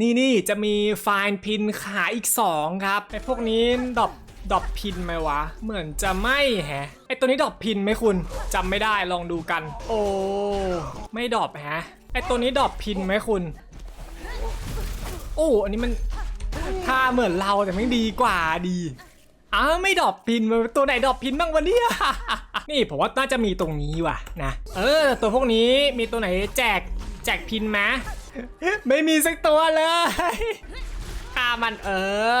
นี่นี่จะมีไฟล์พินขายอีก 2 ครับไอพวกนี้ดรอปดรอปพินไหมวะ เหมือนจะไม่แฮะไอตัวนี้ดรอปพินไหมคุณจำไม่ได้ลองดูกัน โอ้ไม่ดรอปฮะไอตัวนี้ดรอปพินไหมคุณ โอ้อันนี้มันท่าเหมือนเราแต่ไม่ดีกว่าดีอ้าวไม่ดรอปพินมาตัวไหนดรอปพินบ้างวะเนี่ยนี่ผมว่าน่าจะมีตรงนี้ว่ะนะ เออ ตัวพวกนี้มีตัวไหนแจกแจกพินไหม ไม่มีสักตัวเลยกามันเอ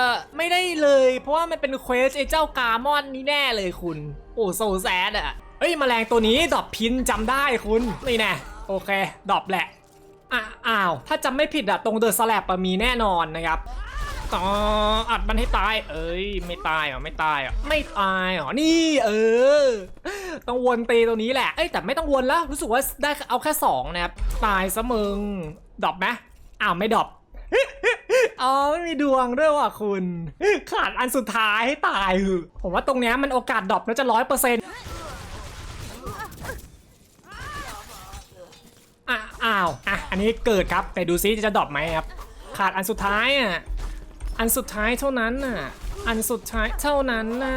อ ไม่ได้เลย เพราะว่ามันเป็นเควสไอ้เจ้ากามอนนี่แน่เลยคุณ โอ้โซแซดอะเอ้ยแมลงตัวนี้ดอบพินจำได้คุณ นี่แน่โอเค ดอบแหละอะอ้าว ถ้าจำไม่ผิดอะตรงเดอะสแลบมีแน่นอนนะครับ ต่ออัดมันให้ตาย เอ้ย ไม่ตายเหรอไม่ตายเหรอไม่ตายเหรอนี่ เออ ต้องวนตีตรงนี้แหละเอ้ยแต่ไม่ต้องวนแล้วรู้สึกว่าได้เอาแค่สองนะครับตายซะมึงดรอปไหมอ้าวไม่ดรอปอ๋อไม่มีดวงด้วยว่ะคุณ ขาดอันสุดท้ายให้ตายคือผมว่าตรงเนี้ยมันโอกาสดรอปน่าจะร้อยเปอร์เซ็นต์อ้าวอะอันนี้เกิดครับ แต่ดูซิจะดรอปไหมครับ ขาดอันสุดท้ายอะ อันสุดท้ายเท่านั้นน่ะ อันสุดท้ายเท่านั้นน่ะ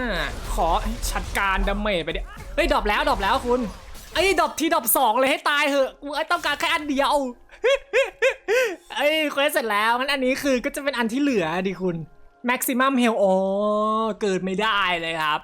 ขอชัดการดาเมจไปเดี๋ยวเฮ้ยดรอปแล้วดรอปแล้วคุณ ไอ้ยดรอปทีดรอปสองเลยให้ตายเหอะกูไอ้ต้องการแค่อันเดียวเอ้ยเควสเสร็จแล้วงั้นอันนี้คือก็จะเป็นอันที่เหลือดิคุณ maximum heal โอเกิดไม่ได้เลยครับ